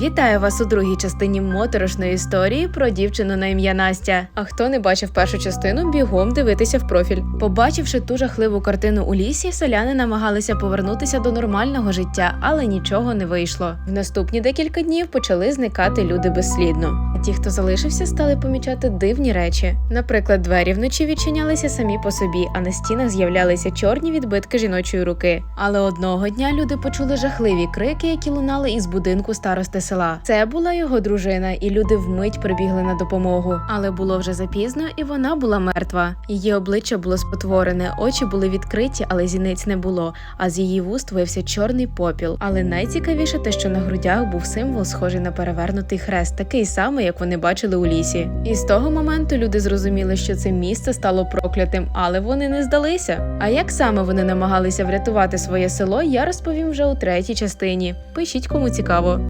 Вітаю вас у другій частині моторошної історії про дівчину на ім'я Настя. А хто не бачив першу частину, бігом дивитися в профіль. Побачивши ту жахливу картину у лісі, селяни намагалися повернутися до нормального життя, але нічого не вийшло. В наступні декілька днів почали зникати люди безслідно. А ті, хто залишився, стали помічати дивні речі. Наприклад, двері вночі відчинялися самі по собі, а на стінах з'являлися чорні відбитки жіночої руки. Але одного дня люди почули жахливі крики, які лунали із будинку старости села. Це була його дружина, і люди вмить прибігли на допомогу. Але було вже запізно, і вона була мертва. Її обличчя було спотворене, очі були відкриті, але зіниць не було. А з її вуст вився чорний попіл. Але найцікавіше те, що на грудях був символ, схожий на перевернутий хрест, такий самий, як вони бачили у лісі. І з того моменту люди зрозуміли, що це місце стало проклятим, але вони не здалися. А як саме вони намагалися врятувати своє село, я розповім вже у третій частині. Пишіть кому цікаво.